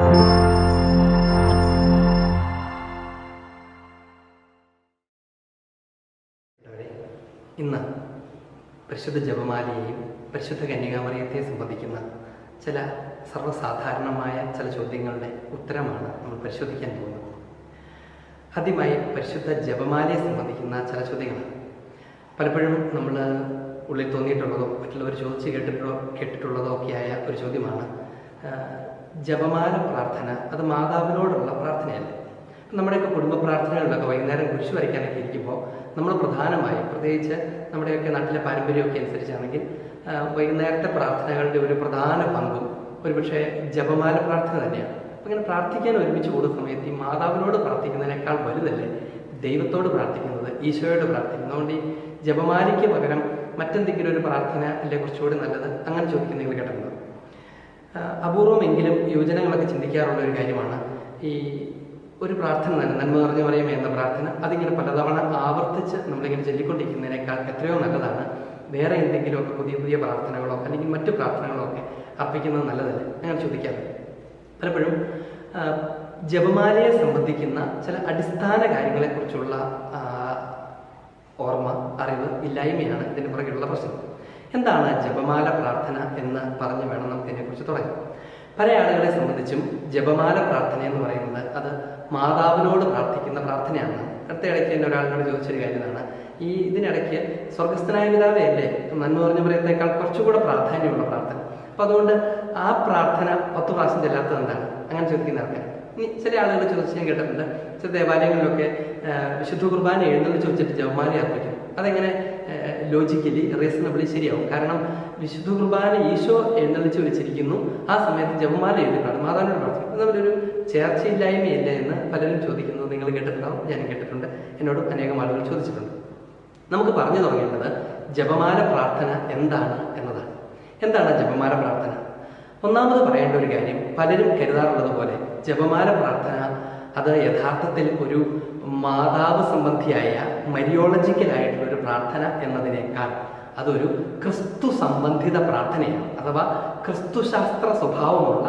ഇന്ന് പരിശുദ്ധ ജപമാലയെയും പരിശുദ്ധ കന്യകാമറിയത്തെ സംബന്ധിക്കുന്ന ചില സർവസാധാരണമായ ചില ചോദ്യങ്ങളുടെ ഉത്തരമാണ് നമ്മൾ പരിശോധിക്കാൻ പോകുന്നത്. ആദ്യമായി പരിശുദ്ധ ജപമാലയെ സംബന്ധിക്കുന്ന ചില ചോദ്യങ്ങളാണ്. പലപ്പോഴും നമ്മൾ ഉള്ളിൽ തോന്നിയിട്ടുള്ളതോ മറ്റുള്ളവർ ചോദിച്ച് കേട്ടിട്ടുള്ളതോ കേട്ടിട്ടുള്ളതോ ഒക്കെയായ ഒരു ചോദ്യമാണ് ജപമാല പ്രാർത്ഥന അത് മാതാവിനോടുള്ള പ്രാർത്ഥനയല്ലേ? നമ്മുടെയൊക്കെ കുടുംബ പ്രാർത്ഥനകളിലൊക്കെ വൈകുന്നേരം കുരിശ് വരയ്ക്കാനൊക്കെ ഇരിക്കുമ്പോൾ നമ്മൾ പ്രധാനമായും പ്രത്യേകിച്ച് നമ്മുടെയൊക്കെ നാട്ടിലെ പാരമ്പര്യമൊക്കെ അനുസരിച്ചാണെങ്കിൽ വൈകുന്നേരത്തെ പ്രാർത്ഥനകളുടെ ഒരു പ്രധാന പങ്കും ഒരുപക്ഷെ ജപമാല പ്രാർത്ഥന തന്നെയാണ്. അപ്പം ഇങ്ങനെ പ്രാർത്ഥിക്കാൻ ഒരുമിച്ച് കൂടുന്ന സമയത്ത് ഈ മാതാവിനോട് പ്രാർത്ഥിക്കുന്നതിനേക്കാൾ വലുതല്ലേ? ദൈവത്തോട് പ്രാർത്ഥിക്കുന്നത് ഈശോയോട് പ്രാർത്ഥിക്കുന്നത്. അതുകൊണ്ട് ഈ ജപമാലയ്ക്ക് പകരം മറ്റെന്തെങ്കിലും ഒരു പ്രാർത്ഥന അല്ലെ കുറച്ചുകൂടി നല്ലത് അങ്ങനെ ചോദിക്കുന്ന കേട്ടിട്ടുണ്ട്? ആ, അപൂർവമെങ്കിലും യുവജനങ്ങളൊക്കെ ചിന്തിക്കാറുള്ള ഒരു കാര്യമാണ് ഈ ഒരു പ്രാർത്ഥന തന്നെ. നന്മ നിറഞ്ഞു പറയുമ്പോൾ എന്ന പ്രാർത്ഥന. അതിങ്ങനെ പലതവണ ആവർത്തിച്ച് നമ്മളിങ്ങനെ ചൊല്ലിക്കൊണ്ടിരിക്കുന്നതിനേക്കാൾ എത്രയോ നല്ലതാണ്. വേറെ എന്തെങ്കിലുമൊക്കെ പുതിയ പുതിയ പ്രാർത്ഥനകളോ അല്ലെങ്കിൽ മറ്റു പ്രാർത്ഥനകളോ ഒക്കെ അർപ്പിക്കുന്നത് നല്ലതല്ലേ? അങ്ങനെ ചോദിക്കാറുണ്ട്. പലപ്പോഴും ജപമാലയെ സംബന്ധിക്കുന്ന ചില അടിസ്ഥാന കാര്യങ്ങളെക്കുറിച്ചുള്ള ഓർമ്മ അറിവ് ഇല്ലായ്മയാണ് ഇതിന് പുറകെയുള്ള പ്രശ്നം. എന്താണ് ജപമാല പ്രാർത്ഥന എന്ന് പറഞ്ഞു വേണം നമുക്ക് ഇതിനെക്കുറിച്ച് തുടങ്ങാം പല ആളുകളെ സംബന്ധിച്ചും ജപമാല പ്രാർത്ഥന എന്ന് പറയുന്നത് അത് മാതാവിനോട് പ്രാർത്ഥിക്കുന്ന പ്രാർത്ഥനയാണ്. അടുത്ത ഇടയ്ക്ക് എന്നെ ഒരാളിനോട് ചോദിച്ചൊരു കാര്യമാണ്. ഈ ഇതിനിടയ്ക്ക് സ്വർഗസ്ഥനായ പിതാവേ അല്ലേ? നന്മ പറഞ്ഞു പറയത്തേക്കാൾ കുറച്ചുകൂടെ പ്രാധാന്യമുള്ള പ്രാർത്ഥന. അപ്പൊ അതുകൊണ്ട് ആ പ്രാർത്ഥന പത്ത് പ്രാവശ്യം ചെല്ലാത്തത് എന്താണ്? അങ്ങനെ ചോദിക്കുന്ന ആൾക്കാർ. ഇനി ചില ആളുകൾ ചോദിച്ച് ഞാൻ കേട്ടിട്ടുണ്ട്. ചില ദേവാലയങ്ങളിലൊക്കെ വിശുദ്ധ കുർബാന എഴുന്നള്ളിച്ച് വെച്ചിട്ട് ജവമാലി അർപ്പിക്കും അതെങ്ങനെ ലോജിക്കലി റീസണബിളി ശരിയാവും. കാരണം വിശുദ്ധ കുർബാന ഈശോ എഴുന്നള്ളിച്ച് വെച്ചിരിക്കുന്നു ആ സമയത്ത് ജപമാല എഴുതുന്നത് മാതാവിനോട് പ്രാർത്ഥിക്കും തമ്മിലൊരു ചേർച്ചയില്ലായ്മയില്ല എന്ന് പലരും ചോദിക്കുന്നു. നിങ്ങൾ കേട്ടിട്ടുണ്ടാവും ഞാനും കേട്ടിട്ടുണ്ട്. എന്നോട് അനേകം ആളുകൾ ചോദിച്ചിട്ടുണ്ട്. നമുക്ക് പറഞ്ഞു തുടങ്ങേണ്ടത് ജപമാല പ്രാർത്ഥന എന്താണ് എന്നതാണ്. എന്താണ് ജപമാല പ്രാർത്ഥന? ഒന്നാമത് പറയേണ്ട ഒരു കാര്യം പലരും കരുതാറുള്ളത് പോലെ ജപമാല പ്രാർത്ഥന അത് യഥാർത്ഥത്തിൽ ഒരു മാതാവ് സംബന്ധിയായ ഒരു പ്രാർത്ഥന എന്നതിനേക്കാൾ അതൊരു ക്രിസ്തു സംബന്ധിത പ്രാർത്ഥനയാണ്. അഥവാ ക്രിസ്തുശാസ്ത്ര സ്വഭാവമുള്ള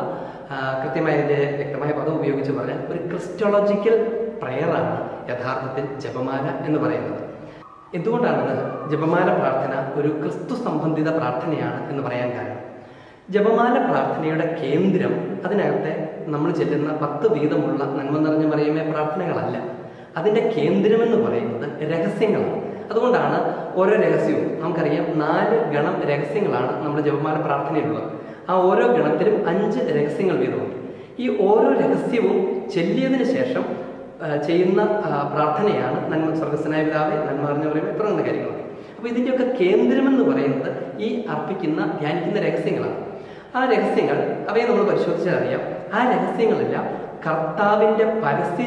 കൃത്യമായ ഇതിന്റെ വ്യക്തമായ പദം ഉപയോഗിച്ച് പറഞ്ഞാൽ ഒരു ക്രിസ്റ്റോളജിക്കൽ പ്രയറാണ് യഥാർത്ഥത്തിൽ ജപമാല എന്ന് പറയുന്നത്. എന്തുകൊണ്ടാണ് ജപമാല പ്രാർത്ഥന ഒരു ക്രിസ്തു സംബന്ധിത പ്രാർത്ഥനയാണ് എന്ന് പറയാൻ കാരണം? ജപമാല പ്രാർത്ഥനയുടെ കേന്ദ്രം അതിനകത്തെ നമ്മൾ ചെല്ലുന്ന പത്ത് വീതമുള്ള നന്മ നിറഞ്ഞ മറിയമേ പ്രാർത്ഥനകളല്ല. അതിന്റെ കേന്ദ്രമെന്ന് പറയുന്നത് രഹസ്യങ്ങളാണ്. അതുകൊണ്ടാണ് ഓരോ രഹസ്യവും. നമുക്കറിയാം നാല് ഗണം രഹസ്യങ്ങളാണ് നമ്മുടെ ജപമാല പ്രാർത്ഥനയിലുള്ളത്. ആ ഓരോ ഗണത്തിലും അഞ്ച് രഹസ്യങ്ങൾ വീതമുണ്ട്. ഈ ഓരോ രഹസ്യവും ചെല്ലിയതിനു ശേഷം ചെയ്യുന്ന പ്രാർത്ഥനയാണ് നന്മ സ്വർഗസ്വനായ പിതാവെ നന്മ അറിഞ്ഞു പറയുമ്പോൾ നല്ല കാര്യങ്ങളൊക്കെ അപ്പൊ ഇതിന്റെയൊക്കെ കേന്ദ്രമെന്ന് പറയുന്നത് ഈ അർപ്പിക്കുന്ന ധ്യാനിക്കുന്ന രഹസ്യങ്ങളാണ്. ആ രഹസ്യങ്ങൾ അവയെ നമ്മൾ പരിശോധിച്ചാൽ അറിയാം. ആ രഹസ്യങ്ങളെല്ലാം കർത്താവിന്റെ പരസ്യ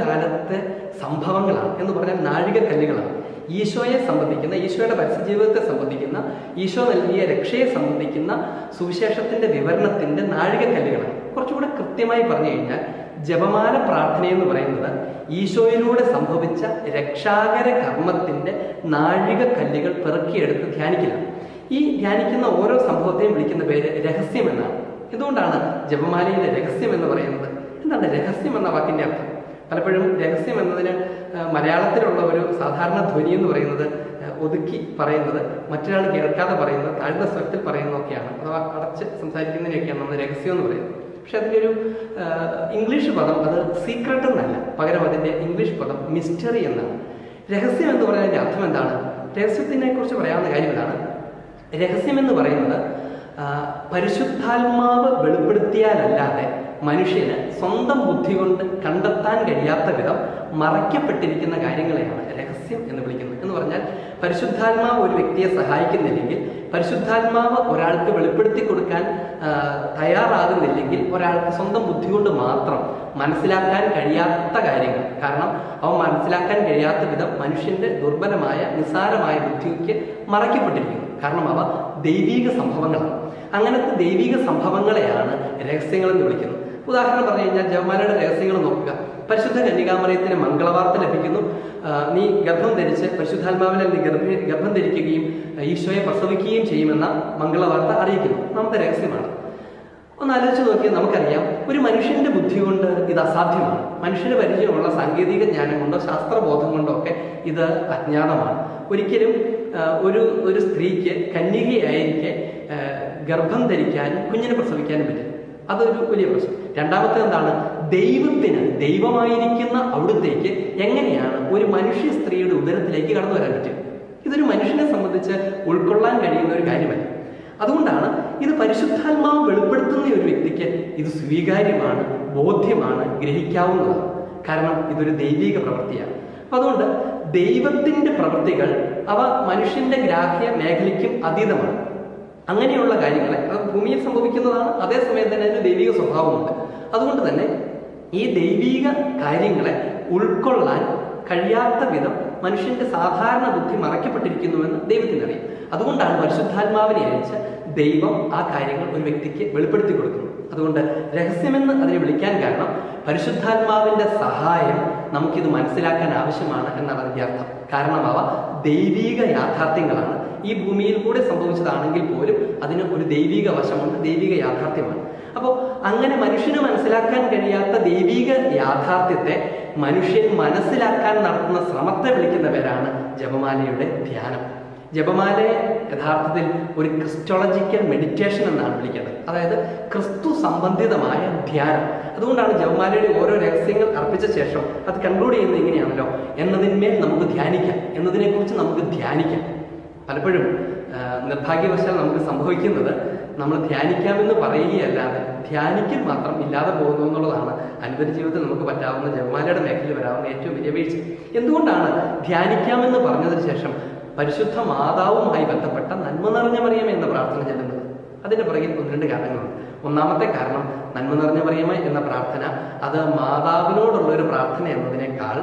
കാലത്തെ സംഭവങ്ങളാണ് എന്ന് പറഞ്ഞാൽ നാഴികക്കല്ലുകളാണ്. ഈശോയെ സംബന്ധിക്കുന്ന ഈശോയുടെ പരസ്യജീവിതത്തെ സംബന്ധിക്കുന്ന ഈശോ നൽകിയ രക്ഷയെ സംബന്ധിക്കുന്ന സുവിശേഷത്തിന്റെ വിവരണത്തിന്റെ നാഴികക്കല്ലുകളാണ്. കുറച്ചുകൂടെ കൃത്യമായി പറഞ്ഞു കഴിഞ്ഞാൽ ജപമാല പ്രാർത്ഥന എന്ന് പറയുന്നത് ഈശോയിലൂടെ സംഭവിച്ച രക്ഷാകര കർമ്മത്തിന്റെ നാഴികക്കല്ലുകൾ പെറുക്കിയെടുത്ത് ധ്യാനിക്കുക ഈ ധ്യാനിക്കുന്ന ഓരോ സംഭവത്തെയും വിളിക്കുന്ന പേര് രഹസ്യം എന്നാണ് എന്തുകൊണ്ടാണ് ജപമാലയിലെ രഹസ്യം എന്ന് പറയുന്നത്? എന്താണ് രഹസ്യം എന്ന വാക്കിന്റെ അർത്ഥം? പലപ്പോഴും രഹസ്യം എന്നതിന് മലയാളത്തിലുള്ള ഒരു സാധാരണ ധ്വനി എന്ന് പറയുന്നത് ഒതുക്കി പറയുന്നത് മറ്റൊരാൾ കേൾക്കാതെ പറയുന്നത് താഴ്ന്ന സ്വരത്തിൽ പറയുന്നതൊക്കെയാണ്. അഥവാ അടച്ച് സംസാരിക്കുന്നതിനൊക്കെയാണ് നമ്മൾ രഹസ്യം എന്ന് പറയുന്നത്. പക്ഷെ അതിന്റെ ഒരു ഇംഗ്ലീഷ് പദം അത് സീക്രട്ട് എന്നല്ല. പകരം അതിന്റെ ഇംഗ്ലീഷ് പദം മിസ്റ്ററി എന്നാണ്. രഹസ്യം എന്ന് പറയുന്നതിന്റെ അർത്ഥം എന്താണ്? രഹസ്യത്തിനെ കുറിച്ച് പറയാവുന്ന കാര്യം എന്താണ് രഹസ്യം എന്ന് പറയുന്നത് പരിശുദ്ധാത്മാവ് വെളിപ്പെടുത്തിയാലല്ലാതെ മനുഷ്യന് സ്വന്തം ബുദ്ധി കൊണ്ട് കണ്ടെത്താൻ കഴിയാത്ത വിധം മറയ്ക്കപ്പെട്ടിരിക്കുന്ന കാര്യങ്ങളെയാണ് രഹസ്യം എന്ന് വിളിക്കുന്നത്. എന്ന് പറഞ്ഞാൽ പരിശുദ്ധാത്മാവ് ഒരു വ്യക്തിയെ സഹായിക്കുന്നില്ലെങ്കിൽ പരിശുദ്ധാത്മാവ് ഒരാൾക്ക് വെളിപ്പെടുത്തി കൊടുക്കാൻ തയ്യാറാകുന്നില്ലെങ്കിൽ ഒരാൾക്ക് സ്വന്തം ബുദ്ധി കൊണ്ട് മാത്രം മനസ്സിലാക്കാൻ കഴിയാത്ത കാര്യങ്ങൾ. കാരണം അവ മനസ്സിലാക്കാൻ കഴിയാത്ത വിധം മനുഷ്യന്റെ ദുർബലമായ നിസ്സാരമായ ബുദ്ധിക്ക് മറയ്ക്കപ്പെട്ടിരിക്കുന്നു. കാരണം അവ ദൈവീക സംഭവങ്ങളാണ്. അങ്ങനത്തെ ദൈവീക സംഭവങ്ങളെയാണ് രഹസ്യങ്ങൾ എന്ന് വിളിക്കുന്നത്. ഉദാഹരണം പറഞ്ഞു കഴിഞ്ഞാൽ ജവമാലയുടെ രഹസ്യങ്ങൾ നോക്കുക. പരിശുദ്ധ കന്യകാമറിയത്തിന് മംഗളവാർത്ത ലഭിക്കുന്നു. നീ ഗർഭം ധരിച്ച് പരിശുദ്ധാത്മാവിനെ നീ ഗർഭ ഗർഭം ധരിക്കുകയും ഈശോയെ പ്രസവിക്കുകയും ചെയ്യുമെന്ന മംഗളവാർത്ത അറിയിക്കുന്നു. നമ്മുടെ രഹസ്യമാണ്. ഒന്ന് ആലോചിച്ച് നോക്കിയാൽ നമുക്കറിയാം ഒരു മനുഷ്യന്റെ ബുദ്ധി കൊണ്ട് ഇത് അസാധ്യമാണ്. മനുഷ്യന് പരിചയമുള്ള സാങ്കേതിക ജ്ഞാനം കൊണ്ടോ ശാസ്ത്രബോധം കൊണ്ടോ ഒക്കെ ഇത് അജ്ഞാതമാണ്. ഒരിക്കലും ഒരു ഒരു സ്ത്രീക്ക് കന്യകയായിരിക്കെ ഗർഭം ധരിക്കാനും കുഞ്ഞിനെ പ്രസവിക്കാനും പറ്റില്ല. അതൊരു വലിയ പ്രശ്നം. രണ്ടാമത്തെ എന്താണ്? ദൈവത്തിന് ദൈവമായിരിക്കുന്ന അവിടുത്തേക്ക് എങ്ങനെയാണ് ഒരു മനുഷ്യ സ്ത്രീയുടെ ഉദരത്തിലേക്ക് കടന്നു വരാൻ പറ്റും ഇതൊരു മനുഷ്യനെ സംബന്ധിച്ച് ഉൾക്കൊള്ളാൻ കഴിയുന്ന ഒരു കാര്യമല്ല. അതുകൊണ്ടാണ് ഇത് പരിശുദ്ധാത്മാവ് വെളിപ്പെടുത്തുന്ന ഒരു വ്യക്തിക്ക് ഇത് സ്വീകാര്യമാണ് ബോധ്യമാണ് ഗ്രഹിക്കാവുന്നതാണ്. കാരണം ഇതൊരു ദൈവിക പ്രവൃത്തിയാണ്. അതുകൊണ്ട് ദൈവത്തിന്റെ പ്രവൃത്തികൾ അവ മനുഷ്യന്റെ ഗ്രാഹ്യ മേഖലയ്ക്കും അതീതമാണ്. അങ്ങനെയുള്ള കാര്യങ്ങളെ അത് ഭൂമിയിൽ സംഭവിക്കുന്നതാണ് അതേസമയം തന്നെ അതിന് ദൈവിക സ്വഭാവമുണ്ട്. അതുകൊണ്ട് തന്നെ ഈ ദൈവിക കാര്യങ്ങളെ ഉൾക്കൊള്ളാൻ കഴിയാത്ത വിധം മനുഷ്യന്റെ സാധാരണ ബുദ്ധി മറയ്ക്കപ്പെട്ടിരിക്കുന്നുവെന്ന് ദൈവത്തിനറിയാം. അതുകൊണ്ടാണ് പരിശുദ്ധാത്മാവിനെ അയച്ച് ദൈവം ആ കാര്യങ്ങൾ ഒരു വ്യക്തിക്ക് വെളിപ്പെടുത്തി കൊടുക്കുന്നത്. അതുകൊണ്ട് രഹസ്യമെന്ന് അതിനെ വിളിക്കാൻ കാരണം പരിശുദ്ധാത്മാവിന്റെ സഹായം നമുക്കിത് മനസ്സിലാക്കാൻ ആവശ്യമാണ് എന്നാണ് അതിന്റെ അർത്ഥം. കാരണം അവ ദൈവിക യാഥാർത്ഥ്യങ്ങളാണ് ഈ ഭൂമിയിൽ കൂടെ സംഭവിച്ചതാണെങ്കിൽ പോലും അതിന് ഒരു ദൈവിക വശമുണ്ട് ദൈവിക യാഥാർത്ഥ്യമാണ്. അപ്പോൾ അങ്ങനെ മനുഷ്യന് മനസ്സിലാക്കാൻ കഴിയാത്ത ദൈവിക യാഥാർത്ഥ്യത്തെ മനുഷ്യൻ മനസ്സിലാക്കാൻ നടത്തുന്ന ശ്രമത്തെ വിളിക്കുന്ന പേരാണ് ജപമാലയുടെ ധ്യാനം. ജപമാലയെ യഥാർത്ഥത്തിൽ ഒരു ക്രിസ്റ്റോളജിക്കൽ മെഡിറ്റേഷൻ എന്നാണ് വിളിക്കുന്നത് അതായത് ക്രിസ്തു സംബന്ധിതമായ ധ്യാനം. അതുകൊണ്ടാണ് ജപമാലയുടെ ഓരോ രഹസ്യങ്ങൾ അർപ്പിച്ച ശേഷം അത് കൺക്ലൂഡ് ചെയ്യുന്നത് എങ്ങനെയാണല്ലോ എന്നതിന്മേൽ നമുക്ക് ധ്യാനിക്കാം. എന്നതിനെക്കുറിച്ച് നമുക്ക് ധ്യാനിക്കാം. പലപ്പോഴും നിർഭാഗ്യവശാൽ നമുക്ക് സംഭവിക്കുന്നത് നമ്മൾ ധ്യാനിക്കാമെന്ന് പറയുകയല്ലാതെ ധ്യാനിക്കൽ മാത്രം ഇല്ലാതെ പോകുന്നു എന്നുള്ളതാണ്. അനുദിന ജീവിതത്തിൽ നമുക്ക് പറ്റാവുന്ന ജപമാലയുടെ മേഖലയിൽ വരാവുന്ന ഏറ്റവും വലിയ വീഴ്ച. എന്തുകൊണ്ടാണ് ധ്യാനിക്കാമെന്ന് പറഞ്ഞതിന് ശേഷം പരിശുദ്ധ മാതാവുമായി ബന്ധപ്പെട്ട നന്മ നിറഞ്ഞ മറിയമ എന്ന പ്രാർത്ഥന ചെല്ലുന്നത്? അതിന്റെ പുറകിൽ ഒന്ന് രണ്ട് കാരണങ്ങളുണ്ട്. ഒന്നാമത്തെ കാരണം നന്മ നിറഞ്ഞ മറിയമ എന്ന പ്രാർത്ഥന അത് മാതാവിനോടുള്ള ഒരു പ്രാർത്ഥന എന്നതിനേക്കാൾ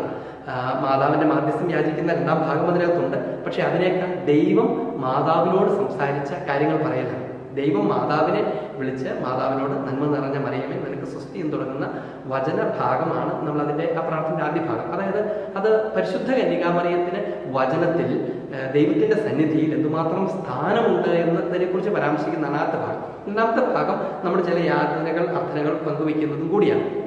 മാതാവിന്റെ മാധ്യസ്ഥം യാചിക്കുന്ന രണ്ടാം ഭാഗം അതിനകത്തുണ്ട്. പക്ഷെ അതിനേക്കാൾ ദൈവം മാതാവിനോട് സംസാരിച്ച കാര്യങ്ങൾ പറയലാണ് ദൈവം മാതാവിനെ വിളിച്ച് മാതാവിനോട് നന്മ നിറഞ്ഞ മറിയമേ നിനക്ക് സൃഷ്ടി എന്ന് തുടങ്ങുന്ന വചന ഭാഗമാണ് നമ്മൾ അതിന്റെ ആ പ്രാർത്ഥനയുടെ ആദ്യ ഭാഗം. അതായത് അത് പരിശുദ്ധ കന്യകാമറിയത്തിന് വചനത്തിൽ ദൈവത്തിന്റെ സന്നിധിയിൽ എന്തുമാത്രം സ്ഥാനമുണ്ട് എന്നതിനെ കുറിച്ച് പരാമർശിക്കുന്ന രണ്ടാമത്തെ ഭാഗം. രണ്ടാമത്തെ ഭാഗം നമ്മുടെ ചില യാതനകൾ അർത്ഥനകൾ പങ്കുവയ്ക്കുന്നതും കൂടിയാണ്.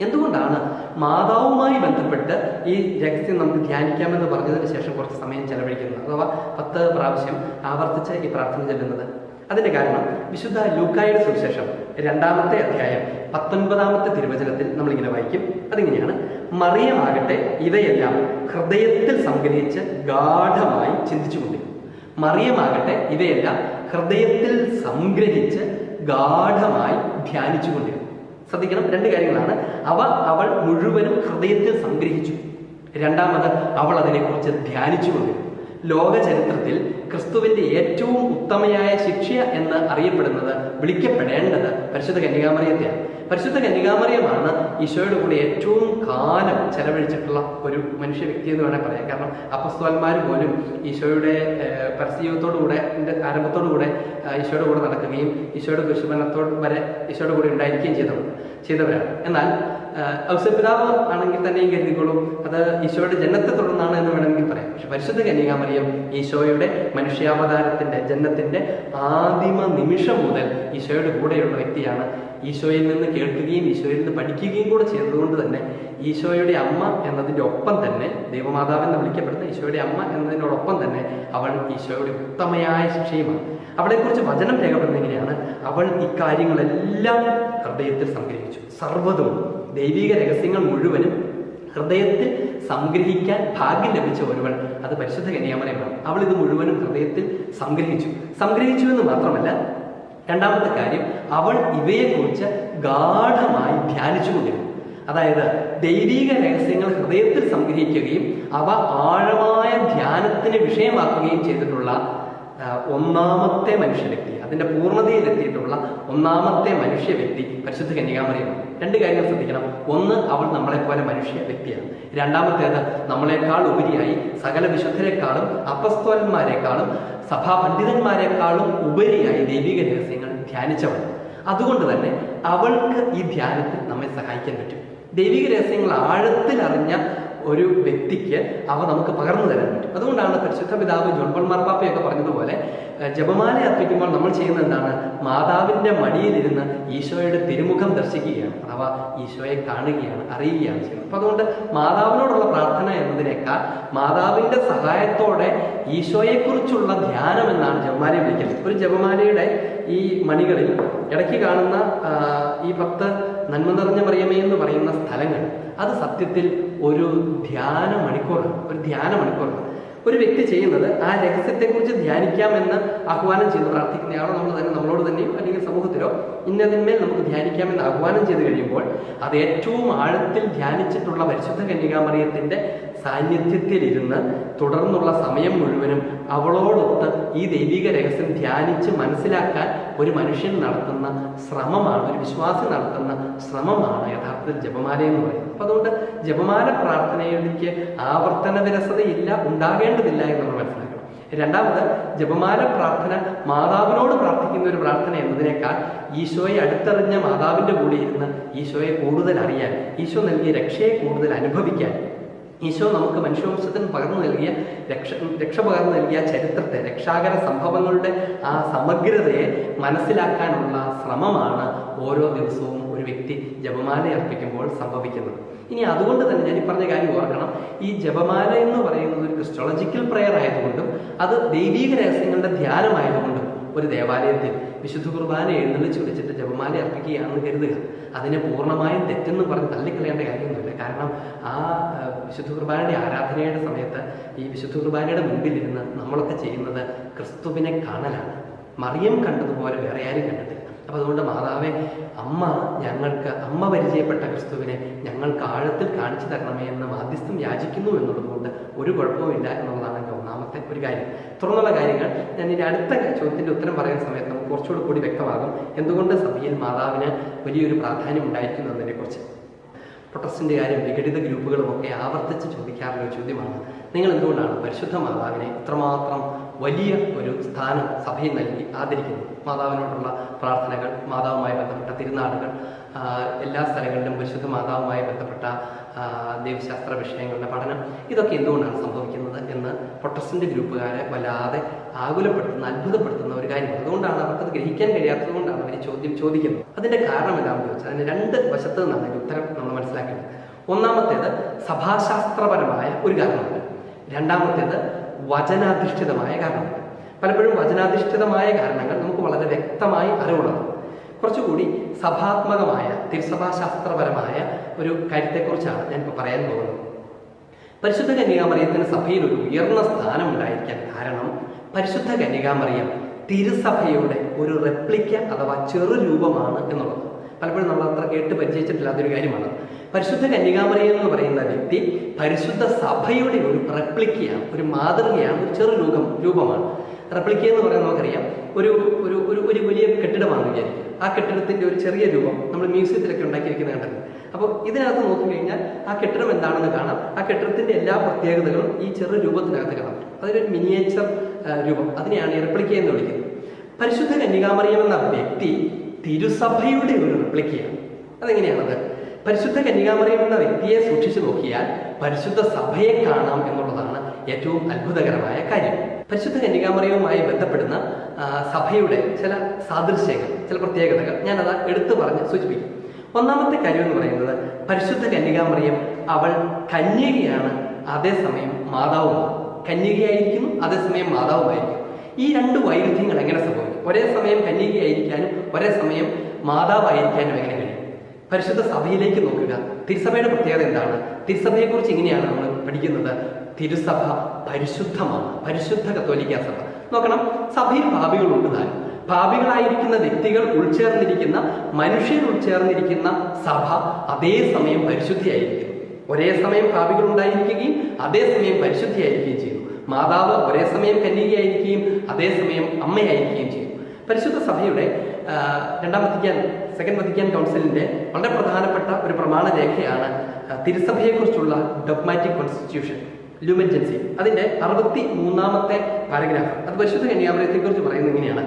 എന്തുകൊണ്ടാണ് മാതാവുമായി ബന്ധപ്പെട്ട് ഈ രഹസ്യം നമുക്ക് ധ്യാനിക്കാമെന്ന് പറഞ്ഞതിന് ശേഷം കുറച്ച് സമയം ചെലവഴിക്കുന്നത്? അഥവാ പത്ത് പ്രാവശ്യം ആവർത്തിച്ച് ഈ പ്രാർത്ഥന ചെല്ലുന്നത്. അതിന്റെ കാരണം വിശുദ്ധ ലൂക്കായുടെ സുവിശേഷം രണ്ടാമത്തെ അധ്യായം പത്തൊൻപതാമത്തെ തിരുവചനത്തിൽ നമ്മളിങ്ങനെ വായിക്കും. അതിങ്ങനെയാണ് മറിയമാകട്ടെ ഇവയെല്ലാം ഹൃദയത്തിൽ സംഗ്രഹിച്ച് ഗാഠമായി ചിന്തിച്ചുകൊണ്ടിരുന്നു മറിയമാകട്ടെ ഇവയെല്ലാം ഹൃദയത്തിൽ സംഗ്രഹിച്ച് ഗാഠമായി ധ്യാനിച്ചുകൊണ്ടിരുന്നു ശ്രദ്ധിക്കണം. രണ്ട് കാര്യങ്ങളാണ്. അവ അവൾ മുഴുവനും ഹൃദയത്തിൽ സംഗ്രഹിച്ചു. രണ്ടാമത് അവൾ അതിനെക്കുറിച്ച് ധ്യാനിച്ചു കൊണ്ടു ലോക ചരിത്രത്തിൽ ക്രിസ്തുവിന്റെ ഏറ്റവും ഉത്തമയായ ശിക്ഷ എന്ന് അറിയപ്പെടുന്നത് വിളിക്കപ്പെടേണ്ടത് പരിശുദ്ധ കന്യകാമറിയത്തെയാണ്. പരിശുദ്ധ കന്യകാമറിയമാണ് ഈശോയുടെ കൂടെ ഏറ്റവും കാലം ചെലവഴിച്ചിട്ടുള്ള ഒരു മനുഷ്യ വ്യക്തി എന്ന് വേണേൽ പറയാം. കാരണം അപ്പസ്തോന്മാർ പോലും ഈശോയുടെ എന്റെ ആരംഭത്തോടുകൂടെ ഈശോയുടെ കൂടെ നടക്കുകയും ഈശോയുടെ കുശുമനത്തോട് വരെ ഈശോയുടെ കൂടെ ഉണ്ടായിരിക്കുകയും ചെയ്തവർ ചെയ്തവരാണ്. എന്നാൽ ഔസപിതാവ് ആണെങ്കിൽ തന്നെയും കരുതിക്കോളും അത് ഈശോയുടെ ജന്മത്തെ തുടർന്നാണ് എന്ന് വേണമെങ്കിൽ പറയാം. പക്ഷെ പരിശുദ്ധ കന്യകാമറിയം ഈശോയുടെ മനുഷ്യാവതാരത്തിന്റെ ജന്മത്തിന്റെ ആദിമ നിമിഷം മുതൽ ഈശോയുടെ കൂടെയുള്ള വ്യക്തിയാണ് ഈശോയിൽ നിന്ന് കേൾക്കുകയും ഈശോയിൽ നിന്ന് പഠിക്കുകയും കൂടെ ചെയ്തതുകൊണ്ട് തന്നെ ഈശോയുടെ അമ്മ എന്നതിന്റെ ഒപ്പം തന്നെ ദൈവമാതാവ് എന്ന് വിളിക്കപ്പെടുന്ന ഈശോയുടെ അമ്മ എന്നതിനോടൊപ്പം തന്നെ അവൾ ഈശോയുടെ ഉത്തമയായ ശിക്ഷയുമാണ്. അവളെക്കുറിച്ച് വചനം രേഖപ്പെടുന്ന എങ്ങനെയാണ്? അവൾ ഇക്കാര്യങ്ങളെല്ലാം ഹൃദയത്തിൽ സംഗ്രഹിച്ചു. സർവതും ദൈവിക രഹസ്യങ്ങൾ മുഴുവനും ഹൃദയത്തിൽ സംഗ്രഹിക്കാൻ ഭാഗ്യം ലഭിച്ച ഒരുവൾ അത് പരിശുദ്ധ കന്യാമറിയമാണ് അവൾ ഇത് മുഴുവനും ഹൃദയത്തിൽ സംഗ്രഹിച്ചു. സംഗ്രഹിച്ചു എന്ന് മാത്രമല്ല രണ്ടാമത്തെ കാര്യം അവൾ ഇവയെക്കുറിച്ച് ഗാഠമായി ധ്യാനിച്ചുകൊണ്ടിരുന്നു. അതായത് ദൈവിക രഹസ്യങ്ങൾ ഹൃദയത്തിൽ സംഗ്രഹിക്കുകയും അവ ആഴമായ ധ്യാനത്തിന് വിഷയമാക്കുകയും ചെയ്തിട്ടുള്ള ഒന്നാമത്തെ മനുഷ്യ വ്യക്തി അതിന്റെ പൂർണതയിലെത്തിയിട്ടുള്ള ഒന്നാമത്തെ മനുഷ്യ വ്യക്തി പരിശുദ്ധ കന്യകാമറിയമാണ് രണ്ട് കാര്യങ്ങൾ ശ്രദ്ധിക്കണം. ഒന്ന് അവൾ നമ്മളെപ്പോലെ മനുഷ്യ വ്യക്തിയാണ്. രണ്ടാമത്തേത് നമ്മളെക്കാൾ ഉപരിയായി സകല വിശുദ്ധരെക്കാളും അപസ്തോലന്മാരെക്കാളും സഭാ പണ്ഡിതന്മാരെക്കാളും ഉപരിയായി ദൈവിക രഹസ്യങ്ങൾ ധ്യാനിച്ചവൾ. അതുകൊണ്ട് തന്നെ അവൾക്ക് ഈ ധ്യാനത്തിൽ നമ്മെ സഹായിക്കാൻ പറ്റും. ദൈവിക രഹസ്യങ്ങൾ ആഴത്തിൽ അറിഞ്ഞ ഒരു വ്യക്തിക്ക് അവ നമുക്ക് പകർന്നു തരാൻ പറ്റും. അതുകൊണ്ടാണ് പരിശുദ്ധ പിതാവ് ജോൺ പോൾ മാർപ്പാപ്പയൊക്കെ പറഞ്ഞതുപോലെ ജപമാല അർപ്പിക്കുമ്പോൾ നമ്മൾ ചെയ്യുന്ന എന്താണ്? മാതാവിന്റെ മടിയിലിരുന്ന് ഈശോയുടെ തിരുമുഖം ദർശിക്കുകയാണ് അഥവാ ഈശോയെ കാണുകയാണ് അറിയുകയാണ് ചെയ്യുന്നത്. അപ്പം അതുകൊണ്ട് മാതാവിനോടുള്ള പ്രാർത്ഥന എന്നതിനേക്കാൾ മാതാവിന്റെ സഹായത്തോടെ ഈശോയെക്കുറിച്ചുള്ള ധ്യാനം എന്നാണ് ജപമാലയെ വിളിക്കുന്നത്. ഒരു ജപമാലയുടെ ഈ മണികളിൽ ഇടയ്ക്ക് കാണുന്ന ഈ പത്ത് നന്മ നിറഞ്ഞ മറിയമേ എന്ന് പറയുന്ന സ്ഥലങ്ങൾ അത് സത്യത്തിൽ ഒരു ധ്യാന മണിക്കൂറാണ് ഒരു ധ്യാന മണിക്കൂറാണ് ഒരു വ്യക്തി ചെയ്യുന്നത് ആ രഹസ്യത്തെക്കുറിച്ച് ധ്യാനിക്കാമെന്ന് ആഹ്വാനം ചെയ്ത് പ്രാർത്ഥിക്കുന്നയാളോ നമ്മൾ തന്നെ നമ്മളോട് തന്നെയും അല്ലെങ്കിൽ സമൂഹത്തിലോ ഇന്നതിന്മേൽ നമുക്ക് ധ്യാനിക്കാമെന്ന് ആഹ്വാനം ചെയ്ത് കഴിയുമ്പോൾ അത് ഏറ്റവും ആഴത്തിൽ ധ്യാനിച്ചിട്ടുള്ള പരിശുദ്ധ കന്യകാമറിയത്തിന്റെ സാന്നിധ്യത്തിലിരുന്ന് തുടർന്നുള്ള സമയം മുഴുവനും അവളോടൊത്ത് ഈ ദൈവിക രഹസ്യം ധ്യാനിച്ച് മനസ്സിലാക്കാൻ ഒരു മനുഷ്യൻ നടത്തുന്ന ശ്രമമാണ് ഒരു വിശ്വാസി നടത്തുന്ന ശ്രമമാണ് യഥാർത്ഥത്തിൽ ജപമാല എന്ന് പറയുന്നത്. അപ്പൊ അതുകൊണ്ട് ജപമാല പ്രാർത്ഥനയിലേക്ക് ആവർത്തന വിരസതയില്ല ഉണ്ടാകേണ്ടതില്ല എന്ന് നമ്മൾ മനസ്സിലാക്കണം. രണ്ടാമത് ജപമാല പ്രാർത്ഥന മാതാവിനോട് പ്രാർത്ഥിക്കുന്ന ഒരു പ്രാർത്ഥന എന്നതിനേക്കാൾ ഈശോയെ അടുത്തറിഞ്ഞ മാതാവിന്റെ കൂടെ ഇരുന്ന് ഈശോയെ കൂടുതൽ അറിയാൻ ഈശോ നൽകിയ രക്ഷയെ കൂടുതൽ അനുഭവിക്കാൻ ഈശോ നമുക്ക് മനുഷ്യവംശത്തിന് പകർന്നു നൽകിയ രക്ഷ രക്ഷ പകർന്നു നൽകിയ ചരിത്രത്തെ രക്ഷാകര സംഭവങ്ങളുടെ ആ സമഗ്രതയെ മനസ്സിലാക്കാനുള്ള ശ്രമമാണ് ഓരോ ദിവസവും ഒരു വ്യക്തി ജപമാല അർപ്പിക്കുമ്പോൾ സംഭവിക്കുന്നത്. ഇനി അതുകൊണ്ട് തന്നെ ഞാൻ ഈ പറഞ്ഞ കാര്യം ഓർക്കണം. ഈ ജപമാല എന്ന് പറയുന്നത് ഒരു ക്രിസ്റ്റോളജിക്കൽ പ്രെയർ ആയതുകൊണ്ടും അത് ദൈവീക രഹസ്യങ്ങളുടെ ധ്യാനമായതുകൊണ്ടും ഒരു ദേവാലയത്തിൽ വിശുദ്ധ കുർബാന എഴുന്നള്ളിച്ച് വിളിച്ചിട്ട് ജപമാല അർപ്പിക്കുകയാണെന്ന് കരുതുക. അതിനെ പൂർണമായും തെറ്റെന്ന് പറഞ്ഞ് തള്ളിക്കളയേണ്ട കാര്യമൊന്നുമില്ല. കാരണം ആ വിശുദ്ധ കുർബാനയുടെ ആരാധനയുടെ സമയത്ത് ഈ വിശുദ്ധ കുർബാനയുടെ മുമ്പിലിരുന്ന് നമ്മളൊക്കെ ചെയ്യുന്നത് ക്രിസ്തുവിനെ കാണലാണ്. മറിയം കണ്ടതുപോലെ വേറെ ആരും കണ്ടിട്ടില്ല. അപ്പൊ അതുകൊണ്ട് മാതാവെ അമ്മ ഞങ്ങൾക്ക് അമ്മ പരിചയപ്പെട്ട ക്രിസ്തുവിനെ ഞങ്ങൾക്ക് ആഴത്തിൽ കാണിച്ചു തരണമേ എന്ന് മാധ്യസ്ഥം യാചിക്കുന്നു എന്നുള്ളതുകൊണ്ട് ഒരു കുഴപ്പവുമില്ല എന്നുള്ളതാണ് എന്റെ ഒന്നാമത്തെ ഒരു കാര്യം. തുറന്നുള്ള കാര്യങ്ങൾ ഞാൻ ഇനി അടുത്ത ചോദ്യത്തിന്റെ ഉത്തരം പറയുന്ന സമയത്ത് നമുക്ക് കുറച്ചുകൂടി കൂടി വ്യക്തമാകും. എന്തുകൊണ്ട് സഭയിൽ മാതാവിന് വലിയൊരു പ്രാധാന്യം ഉണ്ടായിരിക്കുന്നു എന്നതിനെ കുറിച്ച് പ്രൊട്ടസ്റ്റിന്റെകാരും വിഘടിത ഗ്രൂപ്പുകളും ഒക്കെ ആവർത്തിച്ച് ചോദിക്കാറുള്ള ചോദ്യമാണ്. നിങ്ങൾ എന്തുകൊണ്ടാണ് പരിശുദ്ധ മാതാവിനെ ഇത്രമാത്രം വലിയ ഒരു സ്ഥാനം സഭയിൽ നൽകി ആദരിക്കുന്നു. മാതാവിനോടുള്ള പ്രാർത്ഥനകൾ മാതാവുമായി ബന്ധപ്പെട്ട തിരുനാളുകൾ എല്ലാ സ്ഥലങ്ങളിലും പരിശുദ്ധ മാതാവുമായി ബന്ധപ്പെട്ട ദൈവശാസ്ത്ര വിഷയങ്ങളുടെ പഠനം. ഇതൊക്കെ എന്തുകൊണ്ടാണ് സംഭവിക്കുന്നത് എന്ന് പ്രൊട്ടസ്റ്റന്റ് ഗ്രൂപ്പുകാരെ വല്ലാതെ ആകുലപ്പെടുത്തുന്ന അത്ഭുതപ്പെടുത്തുന്ന ഒരു കാര്യമാണ്. അതുകൊണ്ടാണ് അവർക്കത് ഗ്രഹിക്കാൻ കഴിയാത്തത് കൊണ്ടാണ് അവർ ചോദ്യം ചോദിക്കുന്നത്. അതിന്റെ കാരണം എന്താണെന്ന് ചോദിച്ചാൽ അതിന് രണ്ട് വശത്ത് നിന്നാണ് ഉത്തരം നമ്മൾ മനസ്സിലാക്കേണ്ടത്. ഒന്നാമത്തേത് സഭാശാസ്ത്രപരമായ ഒരു കാരണമുണ്ട് രണ്ടാമത്തേത് വചനാധിഷ്ഠിതമായ കാരണം പലപ്പോഴും വചനാധിഷ്ഠിതമായ കാരണങ്ങൾ നമുക്ക് വളരെ വ്യക്തമായി അറിവുള്ളത് കുറച്ചുകൂടി സഭാത്മകമായ തിരുസഭാശാസ്ത്രപരമായ ഒരു കാര്യത്തെക്കുറിച്ചാണ് ഞാനിപ്പോൾ പറയാൻ പോകുന്നത്. പരിശുദ്ധ കന്യകാമറിയത്തിന് സഭയിൽ ഒരു ഉയർന്ന സ്ഥാനം ഉണ്ടായിരിക്കാൻ കാരണം പരിശുദ്ധ കന്യകാമറിയം തിരുസഭയുടെ ഒരു റെപ്ലിക്ക അഥവാ ചെറു രൂപമാണ് എന്നുള്ളത് പലപ്പോഴും നമ്മൾ അത്ര കേട്ട് പരിചയിച്ചിട്ടില്ലാത്തൊരു കാര്യമാണ്. പരിശുദ്ധ കന്യകാമറിയ എന്ന് പറയുന്ന വ്യക്തി പരിശുദ്ധ സഭയുടെ ഒരു റെപ്ലിക്കയാണ് ഒരു മാതൃകയാണ് ഒരു ചെറു രൂപം രൂപമാണ്. റെപ്ലിക്ക എന്ന് പറയുന്നത് നമുക്കറിയാം. ഒരു ഒരു ഒരു ഒരു വലിയ കെട്ടിടമാണ് വിചാരിക്കും ആ കെട്ടിടത്തിന്റെ ഒരു ചെറിയ രൂപം നമ്മൾ മ്യൂസിയത്തിലൊക്കെ ഉണ്ടാക്കിയിരിക്കുന്ന കണ്ടത് അപ്പോൾ ഇതിനകത്ത് നോക്കിക്കഴിഞ്ഞാൽ ആ കെട്ടിടം എന്താണെന്ന് കാണാം. ആ കെട്ടിടത്തിന്റെ എല്ലാ പ്രത്യേകതകളും ഈ ചെറു രൂപത്തിനകത്ത് കാണാം. അതൊരു മിനിയേച്ചർ രൂപം. അതിനെയാണ് റെപ്ലിക്ക എന്ന് വിളിക്കുന്നത്. പരിശുദ്ധ കന്യകാമറിയം എന്ന വ്യക്തി തിരുസഭയുടെ ഒരു റെപ്ലിക്കയാണ്. അതെങ്ങനെയാണത്? പരിശുദ്ധ കന്യകാമറിയം എന്ന വ്യക്തിയെ സൂക്ഷിച്ചു നോക്കിയാൽ പരിശുദ്ധ സഭയെ കാണാം എന്നുള്ളതാണ് ഏറ്റവും അത്ഭുതകരമായ കാര്യം. പരിശുദ്ധ കന്യകാമറിയവുമായി ബന്ധപ്പെടുന്ന സഭയുടെ ചില സാദൃശ്യങ്ങൾ ചില പ്രത്യേകതകൾ ഞാനത് എടുത്തു പറഞ്ഞ് സൂചിപ്പിക്കും. ഒന്നാമത്തെ കാര്യം എന്ന് പറയുന്നത് പരിശുദ്ധ കന്യകാമറിയം അവൾ കന്യകയാണ് അതേസമയം മാതാവുമാണ്. കന്യകയായിരിക്കുന്നു അതേസമയം മാതാവുമായിരിക്കും ഈ രണ്ട് വൈരുദ്ധ്യങ്ങൾ എങ്ങനെ സംഭവിക്കും? ഒരേ സമയം കന്യകയായിരിക്കാനും ഒരേ സമയം മാതാവായിരിക്കാനും എങ്ങനെ പരിശുദ്ധ സഭയിലേക്ക് നോക്കുക. തിരുസഭയുടെ പ്രത്യേകത എന്താണ്? തിരുസഭയെക്കുറിച്ച് ഇങ്ങനെയാണ് നമ്മൾ പഠിക്കുന്നത്. തിരുസഭ പരിശുദ്ധമാണ്. പരിശുദ്ധ കത്തോലിക്ക സഭ. നോക്കണം സഭയിൽ പാപികളുണ്ട് താനും. പാപികളായിരിക്കുന്ന വ്യക്തികൾ ഉൾച്ചേർന്നിരിക്കുന്ന മനുഷ്യർ ഉൾച്ചേർന്നിരിക്കുന്ന സഭ അതേസമയം പരിശുദ്ധിയായിരിക്കുന്നു ഒരേ സമയം പാപികൾ ഉണ്ടായിരിക്കുകയും അതേസമയം പരിശുദ്ധിയായിരിക്കുകയും ചെയ്യുന്നു. മാതാവ് ഒരേ സമയം കന്യകയായിരിക്കുകയും അതേസമയം അമ്മയായിരിക്കുകയും ചെയ്യും പരിശുദ്ധ സഭയുടെ രണ്ടാമത്തേക്ക് രണ്ടാം വത്തിക്കാൻ സെക്കൻഡ് വത്തിക്കാൻ കൗൺസിലിന്റെ വളരെ പ്രധാനപ്പെട്ട ഒരു പ്രമാണ രേഖയാണ് തിരുസഭയെക്കുറിച്ചുള്ള ഡൊഗ്മാറ്റിക് കോൺസ്റ്റിറ്റ്യൂഷൻ ലൂമൻജൻസി അതിന്റെ അറുപത്തി മൂന്നാമത്തെ പാരഗ്രാഫ് അത് പരിശുദ്ധ കന്യാമൃഗത്തെക്കുറിച്ച് പറയുന്നത് ഇങ്ങനെയാണ്.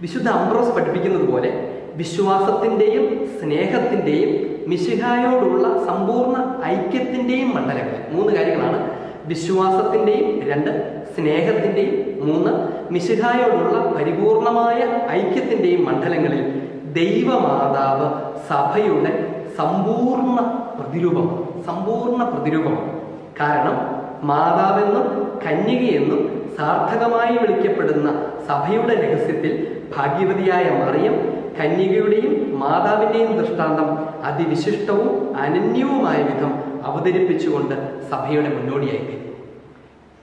വിശുദ്ധ അംബ്രോസ് പഠിപ്പിക്കുന്നത് പോലെ വിശ്വാസത്തിന്റെയും സ്നേഹത്തിന്റെയും മിശിഹായോടുള്ള സമ്പൂർണ ഐക്യത്തിന്റെയും മണ്ഡലങ്ങൾ മൂന്ന് കാര്യങ്ങളാണ്. വിശ്വാസത്തിന്റെയും രണ്ട് സ്നേഹത്തിന്റെയും മൂന്ന് മിശിഹായോടുള്ള പരിപൂർണമായ ഐക്യത്തിന്റെയും മണ്ഡലങ്ങളിൽ ദൈവമാതാവ് സഭയുടെ സമ്പൂർണ പ്രതിരൂപം സമ്പൂർണ പ്രതിരൂപം. കാരണം മാതാവെന്നും കന്യകയെന്നും സാർത്ഥകമായി വിളിക്കപ്പെടുന്ന സഭയുടെ രഹസ്യത്തിൽ ഭാഗ്യവതിയായ മറിയം കന്യകയുടെയും മാതാവിന്റെയും ദൃഷ്ടാന്തം അതിവിശിഷ്ടവും അനന്യവുമായ വിധം അവതരിപ്പിച്ചുകൊണ്ട് സഭയുടെ മുന്നോടിയായി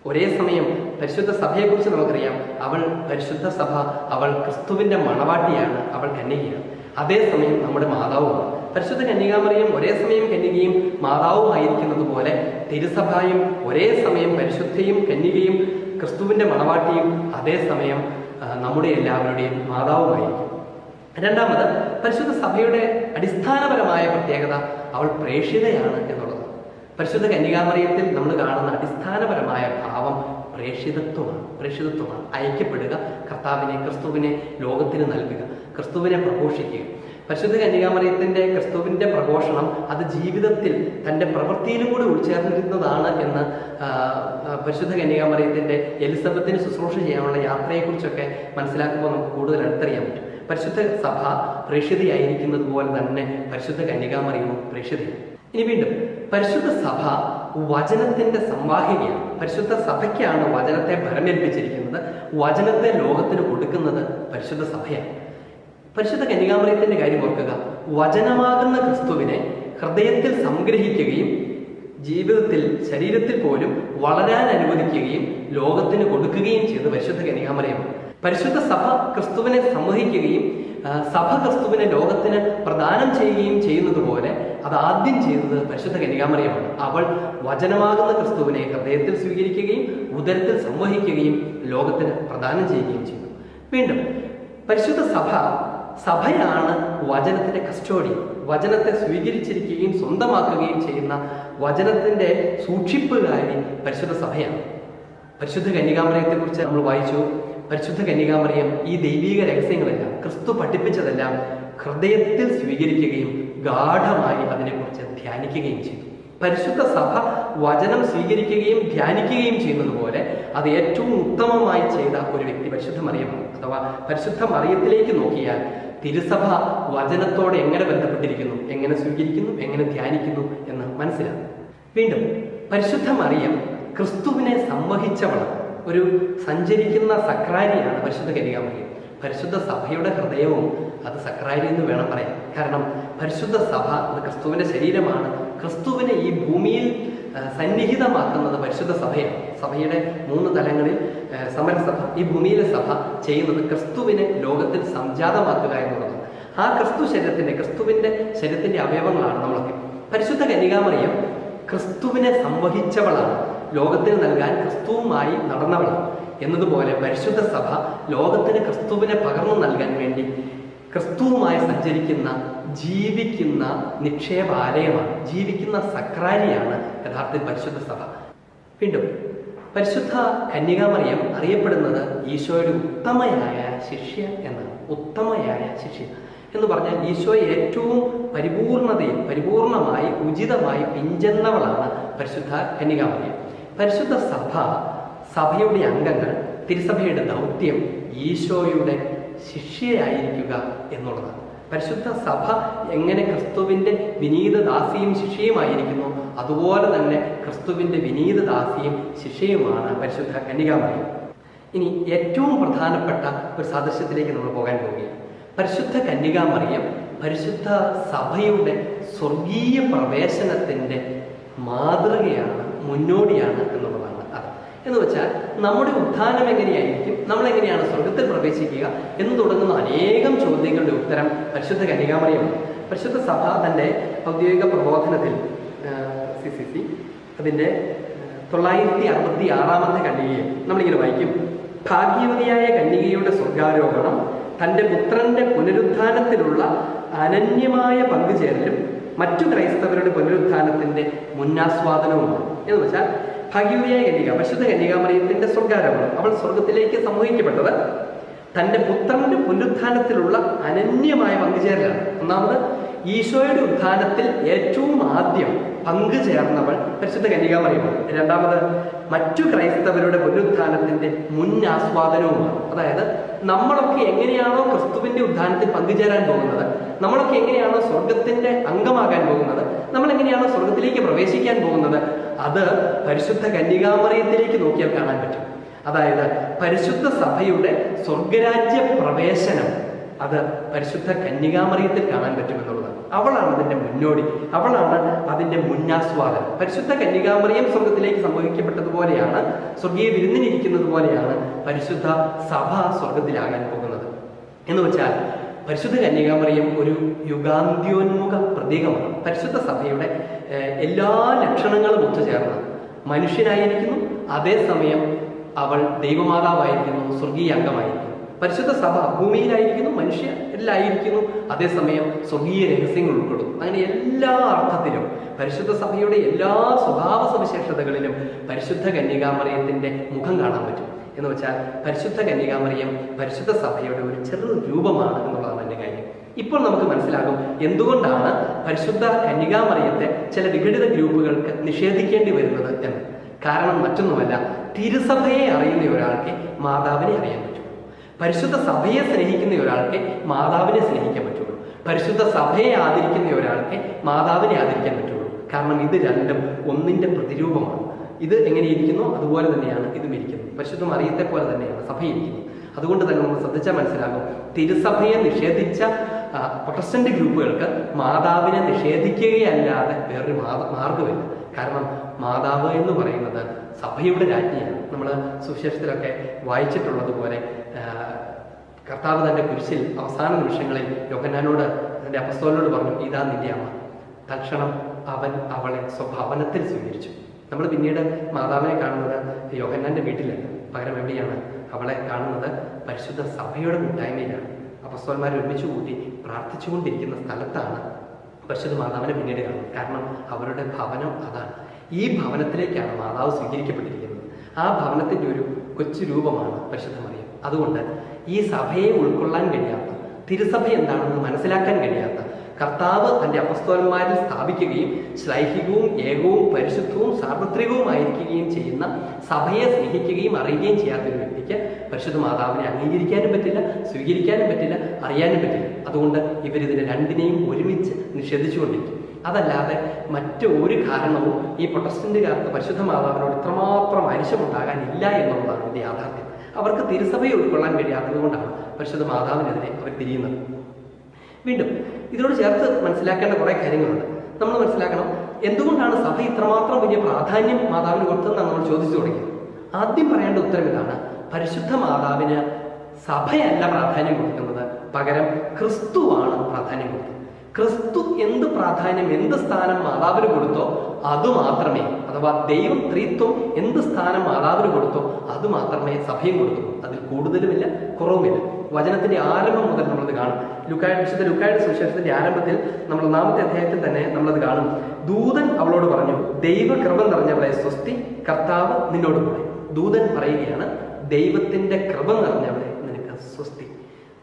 ഒരേ സമയം പരിശുദ്ധ സഭയെക്കുറിച്ച് നമുക്കറിയാം. അവൾ പരിശുദ്ധ സഭ അവൾ ക്രിസ്തുവിന്റെ മണവാട്ടിയാണ് അവൾ കന്യകയാണ്. അതേസമയം നമ്മുടെ മാതാവും പരിശുദ്ധ കന്യകാമറിയും ഒരേ സമയം കന്യകയും മാതാവുമായിരിക്കുന്നത് പോലെ തിരുസഭയും ഒരേ സമയം പരിശുദ്ധയും കന്യകയും ക്രിസ്തുവിന്റെ മണവാട്ടിയും അതേസമയം നമ്മുടെ എല്ലാവരുടെയും മാതാവുമായിരിക്കും രണ്ടാമത് പരിശുദ്ധ സഭയുടെ അടിസ്ഥാനപരമായ പ്രത്യേകത അവൾ പ്രേക്ഷിതയാണ് എന്നുള്ളത് പരിശുദ്ധ കന്യകാമറിയത്തിൽ നമ്മൾ കാണുന്ന അടിസ്ഥാനപരമായ ഭാവം പ്രേക്ഷിതത്വമാണ്. പ്രേക്ഷിതത്വമാണ്. അയക്കപ്പെടുക കർത്താവിനെ ക്രിസ്തുവിനെ ലോകത്തിന് നൽകുക ക്രിസ്തുവിനെ പ്രഘോഷിക്കുക. പരിശുദ്ധ കന്യകാമറിയത്തിന്റെ ക്രിസ്തുവിന്റെ പ്രഘോഷണം അത് ജീവിതത്തിൽ തന്റെ പ്രവൃത്തിയിലും കൂടി ഉൾച്ചേർന്നിരുന്നതാണ് എന്ന് പരിശുദ്ധ കന്യകാമറിയത്തിന്റെ എലിസബത്തിന് ശുശ്രൂഷ ചെയ്യാനുള്ള യാത്രയെക്കുറിച്ചൊക്കെ മനസ്സിലാക്കുമ്പോൾ നമുക്ക് കൂടുതൽ അടുത്തറിയാൻ പറ്റും. പരിശുദ്ധ സഭ പ്രേക്ഷിതയായിരിക്കുന്നത് പോലെ തന്നെ പരിശുദ്ധ കന്യകാമറിയവും പ്രേക്ഷിതയാണ്. ഇനി വീണ്ടും പരിശുദ്ധ സഭ വചനത്തിന്റെ സംവാഹികയാണ് പരിശുദ്ധ സഭയ്ക്കാണ് വചനത്തെ ഭരമേൽപ്പിച്ചിരിക്കുന്നത് വചനത്തെ ലോകത്തിന് കൊടുക്കുന്നത് പരിശുദ്ധ സഭയാണ്. പരിശുദ്ധ കന്യകാമറിയത്തിന്റെ കാര്യം ഓർക്കുക. വചനമാകുന്ന ക്രിസ്തുവിനെ ഹൃദയത്തിൽ സംഗ്രഹിക്കുകയും ജീവിതത്തിൽ ശരീരത്തിൽ പോലും വളരാൻ അനുവദിക്കുകയും ലോകത്തിന് കൊടുക്കുകയും ചെയ്ത് പരിശുദ്ധ കന്യകാമറിയമാണ് പരിശുദ്ധ സഭ ക്രിസ്തുവിനെ സംവഹിക്കുകയും സഭ ക്രിസ്തുവിനെ ലോകത്തിന് പ്രദാനം ചെയ്യുകയും ചെയ്യുന്നത് പോലെ അത് ആദ്യം ചെയ്തത് പരിശുദ്ധ കന്യകാമറിയമാണ് അവൾ വചനമാകുന്ന ക്രിസ്തുവിനെ ഹൃദയത്തിൽ സ്വീകരിക്കുകയും ഉദരത്തിൽ സംവഹിക്കുകയും ലോകത്തിന് പ്രദാനം ചെയ്യുകയും ചെയ്തു. വീണ്ടും പരിശുദ്ധ സഭ സഭയാണ് വചനത്തിന്റെ കസ്റ്റോഡി വചനത്തെ സ്വീകരിച്ചിരിക്കുകയും സ്വന്തമാക്കുകയും ചെയ്യുന്ന വചനത്തിന്റെ സൂക്ഷിപ്പുകാരി പരിശുദ്ധ സഭയാണ്. പരിശുദ്ധ കന്യകാമറിയത്തെ കുറിച്ച് നമ്മൾ വായിച്ചു. പരിശുദ്ധ കന്യകാമറിയം ഈ ദൈവീക രഹസ്യങ്ങളെല്ലാം ക്രിസ്തു പഠിപ്പിച്ചതെല്ലാം ഹൃദയത്തിൽ സ്വീകരിക്കുകയും ഗാഠമായി അതിനെക്കുറിച്ച് ധ്യാനിക്കുകയും ചെയ്തു. പരിശുദ്ധ സഭ വചനം സ്വീകരിക്കുകയും ധ്യാനിക്കുകയും ചെയ്യുന്നത് പോലെ അത് ഏറ്റവും ഉത്തമമായി ചെയ്ത ഒരു വ്യക്തി പരിശുദ്ധ മറിയമാണ് അഥവാ പരിശുദ്ധ മറിയത്തിലേക്ക് നോക്കിയാൽ തിരുസഭ വചനത്തോടെ എങ്ങനെ ബന്ധപ്പെട്ടിരിക്കുന്നു എങ്ങനെ സ്വീകരിക്കുന്നു എങ്ങനെ ധ്യാനിക്കുന്നു എന്ന് മനസ്സിലാകും. വീണ്ടും പരിശുദ്ധ മറിയം ക്രിസ്തുവിനെ സംവഹിച്ചവളാണ് ഒരു സഞ്ചരിക്കുന്ന സക്രാരിയാണ് പരിശുദ്ധ കരികാമറിയം പരിശുദ്ധ സഭയുടെ ഹൃദയവും അത് സക്രാരി എന്ന് വേണം പറയാൻ. കാരണം പരിശുദ്ധ സഭ അത് ശരീരമാണ്. ക്രിസ്തുവിനെ ഈ ഭൂമിയിൽ സന്നിഹിതമാക്കുന്നത് പരിശുദ്ധ സഭയാണ്. സഭയുടെ മൂന്ന് തലങ്ങളിൽ സമരസഭ ഈ ഭൂമിയിലെ സഭ ചെയ്യുന്നത് ക്രിസ്തുവിനെ ലോകത്തിൽ സംജാതമാക്കുക എന്നുള്ളത് ആ ക്രിസ്തു ശരീരത്തിന്റെ ക്രിസ്തുവിന്റെ ശരീരത്തിന്റെ അവയവങ്ങളാണ് നമ്മളൊക്കെ. പരിശുദ്ധ കന്യകാമറിയം ക്രിസ്തുവിനെ സംവഹിച്ചവളാണ്. ലോകത്തിന് നൽകാൻ ക്രിസ്തുവുമായി നടന്നവളാണ്. എന്നതുപോലെ പരിശുദ്ധ സഭ ലോകത്തിന് ക്രിസ്തുവിനെ പകർന്നു നൽകാൻ വേണ്ടി ക്രിസ്തുവുമായി സഞ്ചരിക്കുന്ന ജീവിക്കുന്ന നിക്ഷേപാലയമാണ് ജീവിക്കുന്ന സക്രാരിയാണ് യഥാർത്ഥത്തിൽ പരിശുദ്ധ സഭ. വീണ്ടും പരിശുദ്ധ കന്യകാമറിയം അറിയപ്പെടുന്നത് ഈശോയുടെ ഉത്തമയായ ശിഷ്യ എന്നാണ് ഉത്തമയായ ശിഷ്യ എന്ന് പറഞ്ഞാൽ ഈശോയെ ഏറ്റവും പരിപൂർണതയിൽ പരിപൂർണമായി ഉചിതമായി പിഞ്ചെന്നവളാണ് പരിശുദ്ധ കന്യകാമറിയം. പരിശുദ്ധ സഭ സഭയുടെ അംഗങ്ങൾ തിരുസഭയുടെ ദൗത്യം ഈശോയുടെ ശിഷ്യയായിരിക്കുക എന്നുള്ളതാണ്. പരിശുദ്ധ സഭ എങ്ങനെ ക്രിസ്തുവിന്റെ വിനീത ദാസിയും ശിഷ്യയുമായിരിക്കുന്നു അതുപോലെ തന്നെ ക്രിസ്തുവിന്റെ വിനീത ദാസിയും ശിഷ്യയുമാണ് പരിശുദ്ധ കന്യകാമറിയം. ഇനി ഏറ്റവും പ്രധാനപ്പെട്ട ഒരു സാദൃശ്യത്തിലേക്ക് നമ്മൾ പോകാൻ പോവുകയാണ്. പരിശുദ്ധ കന്യകാമറിയം പരിശുദ്ധ സഭയുടെ സ്വർഗീയ പ്രവേശനത്തിന്റെ മാതൃകയാണ് മുന്നോടിയാണ് എന്നുള്ളതാണ്. എന്ന് വെച്ചാൽ നമ്മുടെ ഉത്ഥാനം എങ്ങനെയായിരിക്കും? നമ്മൾ എങ്ങനെയാണ് സ്വർഗത്തിൽ പ്രവേശിക്കുക? എന്ന് തുടങ്ങുന്ന അനേകം ചോദ്യങ്ങളുടെ ഉത്തരം പരിശുദ്ധ കന്യകാമറിയമാണ് പരിശുദ്ധ സഭ തന്റെ ഔദ്യോഗിക പ്രബോധനത്തിൽ സി സി സി അതിന്റെ തൊള്ളായിരത്തി അറുപത്തി ആറാമത്തെ കന്യകയിൽ നമ്മളിങ്ങനെ വായിക്കും. ഭാഗ്യവതിയായ കന്യകയുടെ സ്വർഗാരോഹണം തന്റെ പുത്രന്റെ പുനരുത്ഥാനത്തിലുള്ള അനന്യമായ പങ്കുചേരലും മറ്റു ക്രൈസ്തവരുടെ പുനരുത്ഥാനത്തിന്റെ മുന്നാസ്വാദനവുമാണ്. എന്ന് വെച്ചാൽ ഭാഗ്യവതിയായ കന്യക പരിശുദ്ധ കന്യകാമറിയത്തിന്റെ സ്വർഗാരോപണം. അവൾ സ്വർഗത്തിലേക്ക് സമൂഹിക്കപ്പെട്ടത് തന്റെ പുത്രന്റെ പുനരുത്ഥാനത്തിലുള്ള അനന്യമായ പങ്കുചേരലാണ്. ഒന്നാമത് ഈശോയുടെ ഉത്ഥാനത്തിൽ ഏറ്റവും ആദ്യം പങ്കുചേർന്നവൾ പരിശുദ്ധ കന്യകാമറിയമാണ് രണ്ടാമത് മറ്റു ക്രൈസ്തവരുടെ പുനരുത്ഥാനത്തിന്റെ മുൻ ആസ്വാദനവുമാണ് അതായത് നമ്മളൊക്കെ എങ്ങനെയാണോ ക്രിസ്തുവിന്റെ ഉദ്ധാനത്തിൽ പങ്കുചേരാൻ പോകുന്നത് നമ്മളൊക്കെ എങ്ങനെയാണോ സ്വർഗത്തിന്റെ അംഗമാകാൻ പോകുന്നത് നമ്മൾ എങ്ങനെയാണോ സ്വർഗത്തിലേക്ക് പ്രവേശിക്കാൻ പോകുന്നത് അത് പരിശുദ്ധ കന്യകാമറിയത്തിലേക്ക് നോക്കിയാൽ കാണാൻ പറ്റും. അതായത് പരിശുദ്ധ സഭയുടെ സ്വർഗരാജ്യ പ്രവേശനം അത് പരിശുദ്ധ കന്യകാമറിയത്തിൽ കാണാൻ പറ്റുമെന്നുള്ളതാണ്. അവളാണ് അതിന്റെ മുന്നോടി. അവളാണ് അതിന്റെ മുന്നാസ്വാദനം. പരിശുദ്ധ കന്യകാമറിയം സ്വർഗത്തിലേക്ക് സംഭവിക്കപ്പെട്ടതുപോലെയാണ് സ്വർഗീയ വിരുന്നിനിരിക്കുന്നത് പോലെയാണ് പരിശുദ്ധ സഭ സ്വർഗത്തിലാകാൻ പോകുന്നത്. എന്ന് വെച്ചാൽ പരിശുദ്ധ കന്യകാമറിയം ഒരു യുഗാന്ത്യോന്മുഖ പ്രതീകമാണ്. പരിശുദ്ധ സഭയുടെ എല്ലാ ലക്ഷണങ്ങളും ഒത്തുചേർന്ന് മനുഷ്യനായിരിക്കുന്നു അതേസമയം അവൾ ദൈവമാതാവായിരിക്കുന്നു സ്വർഗീയ അംഗമായിരിക്കുന്നു. പരിശുദ്ധ സഭ ഭൂമിയിലായിരിക്കുന്നു മനുഷ്യരിലായിരിക്കുന്നു അതേസമയം സ്വർഗീയ രഹസ്യങ്ങൾ ഉൾക്കൊള്ളുന്നു അങ്ങനെ എല്ലാ അർത്ഥത്തിലും പരിശുദ്ധ സഭയുടെ എല്ലാ സ്വഭാവ സവിശേഷതകളിലും പരിശുദ്ധ കന്യകാമറിയത്തിന്റെ മുഖം കാണാൻ പറ്റും. എന്ന് വെച്ചാൽ പരിശുദ്ധ കന്യകാമറിയം പരിശുദ്ധ സഭയുടെ ഒരു ചെറു രൂപമാണ് എന്നുള്ളതാണ് എന്റെ കാര്യം. ഇപ്പോൾ നമുക്ക് മനസ്സിലാകും എന്തുകൊണ്ടാണ് പരിശുദ്ധ കന്യകാമറിയത്തെ ചില വിഘടിത ഗ്രൂപ്പുകൾക്ക് നിഷേധിക്കേണ്ടി വരുന്നത് എന്ന്. കാരണം മറ്റൊന്നുമല്ല തിരുസഭയെ അറിയുന്ന ഒരാൾക്ക് മാതാവിനെ അറിയാൻ പറ്റുള്ളൂ പരിശുദ്ധ സഭയെ സ്നേഹിക്കുന്ന ഒരാൾക്ക് മാതാവിനെ സ്നേഹിക്കാൻ പറ്റുള്ളൂ. പരിശുദ്ധ സഭയെ ആദരിക്കുന്ന ഒരാൾക്ക് മാതാവിനെ ആദരിക്കാൻ പറ്റുള്ളൂ. കാരണം ഇത് രണ്ടും ഒന്നിന്റെ പ്രതിരൂപമാണ്. ഇത് എങ്ങനെയിരിക്കുന്നു അതുപോലെ തന്നെയാണ് ഇതും ഇരിക്കുന്നത് പരിശുദ്ധ അറിയത്തെ പോലെ തന്നെയാണ് സഭ ഇരിക്കുന്നത് അതുകൊണ്ട് തന്നെ നമ്മൾ ശ്രദ്ധിച്ചാൽ മനസ്സിലാകും തിരുസഭയെ നിഷേധിച്ച പ്രൊട്ടസ്റ്റന്റ് ഗ്രൂപ്പുകൾക്ക് മാതാവിനെ നിഷേധിക്കുകയല്ലാതെ വേറൊരു മാർഗമില്ല കാരണം മാതാവ് എന്ന് പറയുന്നത് സഭയുടെ രാജ്ഞിയാണ്. നമ്മൾ സുവിശേഷത്തിലൊക്കെ വായിച്ചിട്ടുള്ളതുപോലെ കർത്താവ് തന്റെ കുരിശിൽ അവസാന നിമിഷങ്ങളിൽ യോഹന്നാനോട് തന്റെ അപസ്തോലിനോട് പറഞ്ഞു ഇതാ നിന്റെ അമ്മ. തക്ഷണം അവൻ അവളെ സ്വഭാവനത്തിൽ സ്വീകരിച്ചു. നമ്മൾ പിന്നീട് മാതാവിനെ കാണുന്നത് യോഹന്നാന്റെ വീട്ടിലല്ല പകരം എവിടെയാണ്? അവളെ കാണുന്നത് പരിശുദ്ധ സഭയുടെ കൂട്ടായ്മയിലാണ്. അപ്പസ്തോന്മാരെ ഒരുമിച്ച് കൂട്ടി പ്രാർത്ഥിച്ചുകൊണ്ടിരിക്കുന്ന സ്ഥലത്താണ് പരിശുദ്ധ മാതാവിനെ പിന്നീട് കാണുന്നത്. കാരണം അവരുടെ ഭവനം അതാണ്. ഈ ഭവനത്തിലേക്കാണ് മാതാവ് സ്വീകരിക്കപ്പെട്ടിരിക്കുന്നത്. ആ ഭവനത്തിന്റെ ഒരു കൊച്ചു രൂപമാണ് പരിശുദ്ധ മറിയം. അതുകൊണ്ട് ഈ സഭയെ ഉൾക്കൊള്ളാൻ കഴിയാത്ത തിരുസഭ എന്താണെന്ന് മനസ്സിലാക്കാൻ കഴിയാത്ത കർത്താവ് തന്റെ അപസ്തോലന്മാരിൽ സ്ഥാപിക്കുകയും ശ്ലൈഹികവും ഏകവും പരിശുദ്ധവും സാർവത്രികവുമായിരിക്കുകയും ചെയ്യുന്ന സഭയെ സ്നേഹിക്കുകയും അറിയുകയും ചെയ്യാത്ത ഒരു വ്യക്തിക്ക് പരിശുദ്ധ മാതാവിനെ അംഗീകരിക്കാനും പറ്റില്ല സ്വീകരിക്കാനും പറ്റില്ല അറിയാനും പറ്റില്ല. അതുകൊണ്ട് ഇവരിതിനെ രണ്ടിനെയും ഒരുമിച്ച് നിഷേധിച്ചുകൊണ്ടിരിക്കും. അതല്ലാതെ മറ്റു ഒരു കാരണവും ഈ പ്രൊട്ടസ്റ്റന്റുകാർക്ക് പരിശുദ്ധ മാതാവിനോട് ഇത്രമാത്രം അരിശമുണ്ടാകാനില്ല എന്നുള്ളതാണ് ഇതിന്റെ യാഥാർത്ഥ്യം. അവർക്ക് തിരുസഭയെ ഉൾക്കൊള്ളാൻ കഴിയാത്തത് കൊണ്ടാണ് പരിശുദ്ധ മാതാവിനെതിരെ അവർ തിരിയുന്നത്. വീണ്ടും ഇതിനോട് ചേർത്ത് മനസ്സിലാക്കേണ്ട കുറേ കാര്യങ്ങളുണ്ട്. നമ്മൾ മനസ്സിലാക്കണം എന്തുകൊണ്ടാണ് സഭ ഇത്രമാത്രം വലിയ പ്രാധാന്യം മാതാവിന് കൊടുത്തതെന്നാണ് നമ്മൾ ചോദിച്ചു തുടങ്ങിയത് ആദ്യം പറയേണ്ട ഉത്തരം ഇതാണ്. പരിശുദ്ധ മാതാവിന് സഭയല്ല പ്രാധാന്യം കൊടുക്കുന്നത്. പകരം ക്രിസ്തുവാണ് പ്രാധാന്യം കൊടുക്കുന്നത് ക്രിസ്തു എന്ത് പ്രാധാന്യം എന്ത് സ്ഥാനം മാതാവിന് കൊടുത്തോ അതുമാത്രമേ അഥവാ ദൈവം ത്രിത്വം എന്ത് സ്ഥാനം മാതാവിന് കൊടുത്തോ അതുമാത്രമേ സഭയും കൊടുത്തു അതിൽ കൂടുതലുമില്ല കുറവുമില്ല. വചനത്തിന്റെ ആരംഭം മുതൽ നമ്മളത് കാണും. ലുക്കായ വിശുദ്ധ ലുക്കായുടെ സുവിശേഷത്തിന്റെ ആരംഭത്തിൽ നമ്മൾ ഒന്നാമത്തെ അധ്യായത്തിൽ തന്നെ നമ്മളത് കാണും. ദൂതൻ അവളോട് പറഞ്ഞു ദൈവകൃപ നിറഞ്ഞവളെ സ്വസ്തി കർത്താവ് നിന്നോട് കൂടെ ദൂതൻ പറയുകയാണ് ദൈവത്തിന്റെ കൃപ നിറഞ്ഞവളെ നിനക്ക് സ്വസ്തി.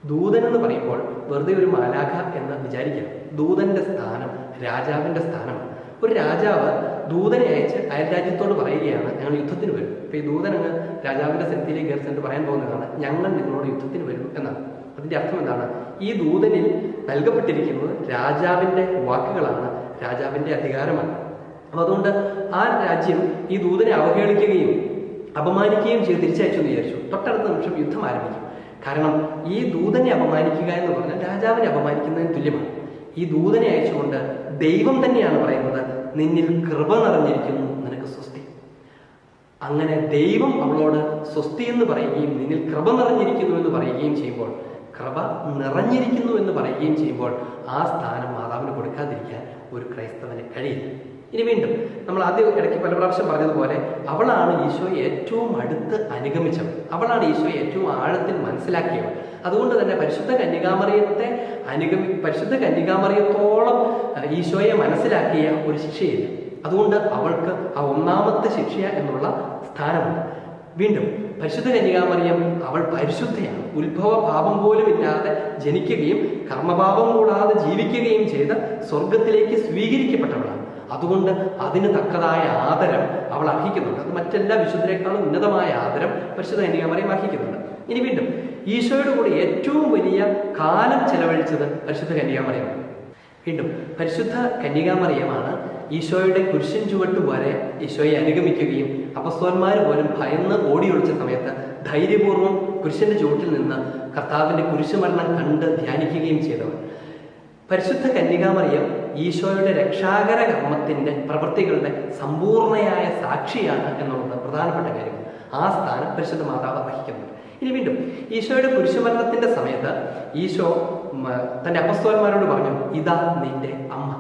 ദൂതൻ എന്ന് പറയുമ്പോൾ വെറുതെ ഒരു മാലാഖ എന്ന് വിചാരിക്കണം ദൂതന്റെ സ്ഥാനം രാജാവിന്റെ സ്ഥാനമാണ്. ഒരു രാജാവ് ദൂതനെ അയച്ച് അയൽ രാജ്യത്തോട് പറയുകയാണ് ഞങ്ങൾ യുദ്ധത്തിന് വരും. അപ്പൊ ഈ ദൂതൻ അങ്ങ് രാജാവിന്റെ സ്ഥലത്തിലേക്ക് കയറി ചെന്നിട്ട് പറയാൻ പോകുന്നതാണ് ഞങ്ങൾ നിങ്ങളോട് യുദ്ധത്തിന് വരും എന്നാണ്. അതിന്റെ അർത്ഥം എന്താണ്? ഈ ദൂതനിൽ നൽകപ്പെട്ടിരിക്കുന്നത് രാജാവിന്റെ വാക്കുകളാണ് രാജാവിന്റെ അധികാരമാണ്. അപ്പൊ അതുകൊണ്ട് ആ രാജ്യം ഈ ദൂതനെ അവഹേളിക്കുകയും അപമാനിക്കുകയും ചെയ്ത് തിരിച്ചയച്ചു എന്ന് വിചാരിച്ചു. തൊട്ടടുത്ത നിമിഷം യുദ്ധം ആരംഭിക്കും. കാരണം ഈ ദൂതനെ അപമാനിക്കുക എന്ന് പറഞ്ഞാൽ രാജാവിനെ അപമാനിക്കുന്നതിന് തുല്യമാണ്. ഈ ദൂതനെ അയച്ചുകൊണ്ട് ദൈവം തന്നെയാണ് പറയുന്നത് നിന്നിൽ കൃപ നിറഞ്ഞിരിക്കുന്നു നിനക്ക് സ്വസ്തി. അങ്ങനെ ദൈവം അവളോട് സ്വസ്തി എന്ന് പറയുകയും നിന്നിൽ കൃപ നിറഞ്ഞിരിക്കുന്നു എന്ന് പറയുകയും ചെയ്യുമ്പോൾ കൃപ നിറഞ്ഞിരിക്കുന്നു എന്ന് പറയുകയും ചെയ്യുമ്പോൾ ആ സ്ഥാനം മാതാവിന് കൊടുക്കാതിരിക്കാൻ ഒരു ക്രൈസ്തവന് കഴിയില്ല. ഇനി വീണ്ടും നമ്മൾ ആദ്യം ഇടയ്ക്ക് പല പ്രാവശ്യം പറഞ്ഞതുപോലെ അവളാണ് ഈശോയെ ഏറ്റവും അടുത്ത് അനുഗമിച്ചവൾ. അവളാണ് ഈശോയെ ഏറ്റവും ആഴത്തിൽ മനസ്സിലാക്കിയവൾ. അതുകൊണ്ട് തന്നെ പരിശുദ്ധ കന്യകാമറിയത്തെ അനുഗമി പരിശുദ്ധ കന്യകാമറിയത്തോളം ഈശോയെ മനസ്സിലാക്കിയ ഒരു ശിക്ഷയില്ല. അതുകൊണ്ട് അവൾക്ക് ആ ഒന്നാമത്തെ ശിക്ഷ എന്നുള്ള സ്ഥാനമുണ്ട്. വീണ്ടും പരിശുദ്ധ കന്യകാമറിയം അവൾ പരിശുദ്ധയാണ്. ഉത്ഭവ പാപം പോലും ഇല്ലാതെ ജനിക്കുകയും കർമ്മഭാവം കൂടാതെ ജീവിക്കുകയും ചെയ്ത് സ്വർഗത്തിലേക്ക് സ്വീകരിക്കപ്പെട്ടവളാണ്. അതുകൊണ്ട് അതിന് തക്കതായ ആദരം അവൾ അർഹിക്കുന്നുണ്ട്. അത് മറ്റെല്ലാ വിശുദ്ധരെക്കാളും ഉന്നതമായ ആദരം പരിശുദ്ധ കന്യകാമറിയം അർഹിക്കുന്നുണ്ട്. ഇനി വീണ്ടും ഈശോയുടെ കൂടെ ഏറ്റവും വലിയ കാലം ചെലവഴിച്ചത് പരിശുദ്ധ കന്യകാമറിയമാണ് വീണ്ടും പരിശുദ്ധ കന്യകാമറിയമാണ് ഈശോയുടെ കുരിശൻ ചുവട്ട് വരെ ഈശോയെ അനുഗമിക്കുകയും അപസ്വന്മാർ പോലും ഭയന്ന് ഓടിയൊളിച്ച സമയത്ത് ധൈര്യപൂർവം കുരിശിന്റെ ചുവട്ടിൽ നിന്ന് കർത്താവിന്റെ കുരിശുമരണം കണ്ട് ധ്യാനിക്കുകയും ചെയ്തവർ. പരിശുദ്ധ കന്യകാമറിയം ഈശോയുടെ രക്ഷാകര കർമ്മത്തിന്റെ പ്രവൃത്തികളുടെ സമ്പൂർണയായ സാക്ഷിയാണ് എന്നുള്ളത് പ്രധാനപ്പെട്ട കാര്യം. ആ സ്ഥാനം പരിശുദ്ധ മാതാവ് വഹിക്കുന്നുണ്ട്. ഇനി വീണ്ടും ഈശോയുടെ കുരിശുമരണത്തിന്റെ സമയത്ത് ഈശോ തന്റെ അപസ്തോന്മാരോട് പറഞ്ഞു ഇതാ നിന്റെ അമ്മ.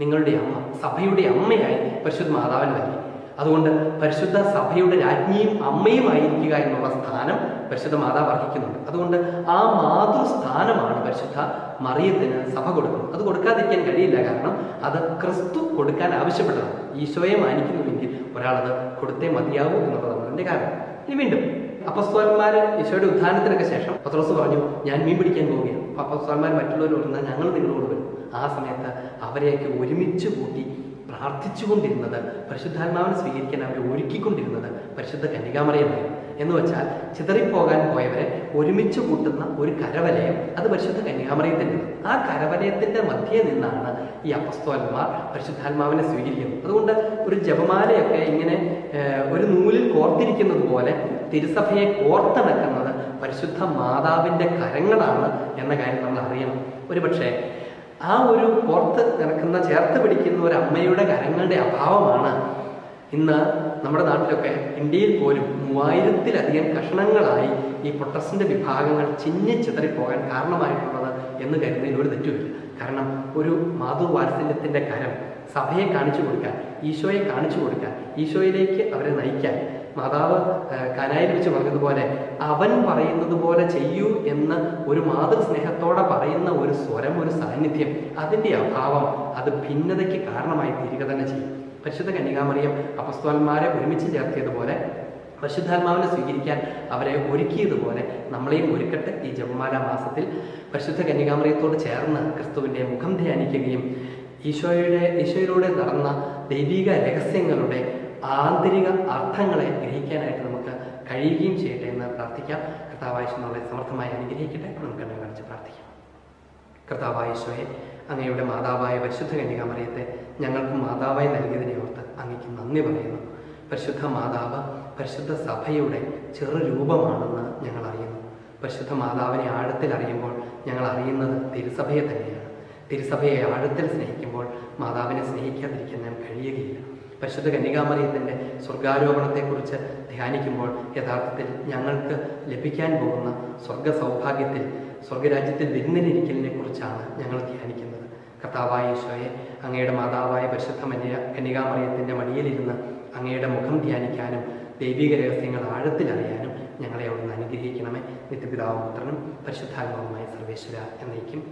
നിങ്ങളുടെ അമ്മ സഭയുടെ അമ്മയായി പരിശുദ്ധ മാതാവിന് നൽകി അതുകൊണ്ട് പരിശുദ്ധ സഭയുടെ രാജ്ഞിയും അമ്മയുമായിരിക്കുക എന്നുള്ള സ്ഥാനം പരിശുദ്ധ മാതാവ് അർഹിക്കുന്നുണ്ട്. അതുകൊണ്ട് ആ മാതൃസ്ഥാനമാണ് പരിശുദ്ധ മറിയത്തിന് സഭ കൊടുക്കുന്നത്. അത് കൊടുക്കാതിരിക്കാൻ കഴിയില്ല. കാരണം അത് ക്രിസ്തു കൊടുക്കാൻ ആവശ്യപ്പെട്ടതാണ്. ഈശോയെ മാനിക്കുന്നുവെങ്കിൽ ഒരാളത് കൊടുത്തേ മതിയാവൂ എന്നുള്ളതാണ് അതിന്റെ കാരണം. ഇനി വീണ്ടും അപ്പസ്തോന്മാര് ഈശോയുടെ ഉദ്ധാനത്തിനൊക്കെ ശേഷം പത്രോസ് പറഞ്ഞു ഞാൻ മീൻ പിടിക്കാൻ പോവുകയാണ് അപ്പൊ അപ്പസ്തോന്മാർ മറ്റുള്ളവർ പറഞ്ഞാൽ ഞങ്ങൾ നിങ്ങളോട് വരും. ആ സമയത്ത് അവരെയൊക്കെ ഒരുമിച്ച് കൂട്ടി പ്രാർത്ഥിച്ചുകൊണ്ടിരുന്നത് പരിശുദ്ധാത്മാവിനെ സ്വീകരിക്കാൻ അവരെ ഒരുക്കിക്കൊണ്ടിരുന്നത് പരിശുദ്ധ കന്യകാമറിയമായിരുന്നു എന്ന് വെച്ചാൽ ചിതറിപ്പോകാൻ പോയവരെ ഒരുമിച്ച് കൂട്ടുന്ന ഒരു കരവലയം. അത് പരിശുദ്ധ കന്യാമറയത്തിന്റെ ആ കരവലയത്തിന്റെ മധ്യേ നിന്നാണ് ഈ അപസ്തോന്മാർ പരിശുദ്ധാത്മാവിനെ സ്വീകരിക്കുന്നത്. അതുകൊണ്ട് ഒരു ജപമാലയൊക്കെ ഇങ്ങനെ ഒരു നൂലിൽ കോർത്തിരിക്കുന്നത് പോലെ തിരുസഭയെ കോർത്തിണക്കുന്നത് പരിശുദ്ധ മാതാവിന്റെ കരങ്ങളാണ് എന്ന കാര്യം നമ്മൾ അറിയണം. ഒരുപക്ഷെ ആ ഒരു കോർത്ത് നടക്കുന്ന ചേർത്ത് പിടിക്കുന്ന ഒരു അമ്മയുടെ കരങ്ങളുടെ അഭാവമാണ് ഇന്ന് നമ്മുടെ നാട്ടിലൊക്കെ ഇന്ത്യയിൽ പോലും മൂവായിരത്തിലധികം കഷണങ്ങളായി ഈ പ്രൊട്ടസ്റ്റന്റ് വിഭാഗങ്ങൾ ചിന്നി ചിതറിപ്പോകാൻ കാരണമായിട്ടുള്ളത് എന്ന് കരുതുന്നതിൽ ഒരു തെറ്റുമില്ല. കാരണം ഒരു മാതൃവാത്സല്യത്തിന്റെ കരം സഭയെ കാണിച്ചു കൊടുക്കാൻ ഈശോയെ കാണിച്ചു കൊടുക്കാൻ ഈശോയിലേക്ക് അവരെ നയിക്കാൻ മാതാവ് കനായിൽ വെച്ച് പറഞ്ഞതുപോലെ അവൻ പറയുന്നത് പോലെ ചെയ്യൂ എന്ന് ഒരു മാതൃസ്നേഹത്തോടെ പറയുന്ന ഒരു സ്വരം ഒരു സാന്നിധ്യം അതിന്റെ അഭാവം അത് ഭിന്നതയ്ക്ക് കാരണമായി തീരുക തന്നെ ചെയ്യും. പരിശുദ്ധ കന്യകാമറിയം അപസ്തോന്മാരെ ഒരുമിച്ച് ചേർത്തിയതുപോലെ പരിശുദ്ധാത്മാവിനെ സ്വീകരിക്കാൻ അവരെ ഒരുക്കിയതുപോലെ നമ്മളെയും ഒരുക്കട്ടെ ഈ ജപമാല മാസത്തിൽ പരിശുദ്ധ കന്യകാമറിയത്തോട് ചേർന്ന് ക്രിസ്തുവിന്റെ മുഖം ധ്യാനിക്കുകയും ഈശോയുടെ ഈശോയിലൂടെ നടന്ന ദൈവിക രഹസ്യങ്ങളുടെ ആന്തരിക അർത്ഥങ്ങളെ ഗ്രഹിക്കാനായിട്ട് നമുക്ക് കഴിയുകയും ചെയ്യട്ടെ എന്ന് പ്രാർത്ഥിക്കാം. കർത്താവായ നമ്മളെ സമർത്ഥമായി അനുഗ്രഹിക്കട്ടെ. നമുക്ക് എന്നെ കാണിച്ച് പ്രാർത്ഥിക്കാം. കർത്താവായേശോയെ അങ്ങയുടെ മാതാവായ പരിശുദ്ധ കന്യകാമറിയത്തെ ഞങ്ങൾക്ക് മാതാവായി നൽകിയതിനെ ഓർത്ത് അങ്ങയ്ക്ക് നന്ദി പറയുന്നു. പരിശുദ്ധ മാതാവ് പരിശുദ്ധ സഭയുടെ ചെറു രൂപമാണെന്ന് ഞങ്ങൾ അറിയുന്നു. പരിശുദ്ധ മാതാവിനെ ആഴത്തിൽ അറിയുമ്പോൾ ഞങ്ങൾ അറിയുന്നത് തിരുസഭയെ തന്നെയാണ്. തിരുസഭയെ ആഴത്തിൽ സ്നേഹിക്കുമ്പോൾ മാതാവിനെ സ്നേഹിക്കാതിരിക്കാൻ കഴിയുകയില്ല. പരിശുദ്ധ കന്യകാമറിയത്തിന്റെ സ്വർഗാരോപണത്തെക്കുറിച്ച് ധ്യാനിക്കുമ്പോൾ യഥാർത്ഥത്തിൽ ഞങ്ങൾക്ക് ലഭിക്കാൻ പോകുന്ന സ്വർഗ സൗഭാഗ്യത്തിൽ സ്വർഗരാജ്യത്തിൽ വിരുന്നിനിരിക്കലിനെ കുറിച്ചാണ് ഞങ്ങൾ ധ്യാനിക്കുന്നത്. കർത്താവായ ഈശോയെ അങ്ങയുടെ മാതാവായ പരിശുദ്ധ മന്യ കന്യകാമറിയത്തിന്റെ മടിയിലിരുന്ന് അങ്ങയുടെ മുഖം ധ്യാനിക്കാനും ദൈവിക രഹസ്യങ്ങൾ ആഴത്തിലറിയാനും ഞങ്ങളെ അവിടുന്ന് അനുഗ്രഹിക്കണമേ നിത്യപിതാവും പുത്രനും പരിശുദ്ധാത്മാവുമായ സർവേശ്വര എന്നേക്കും.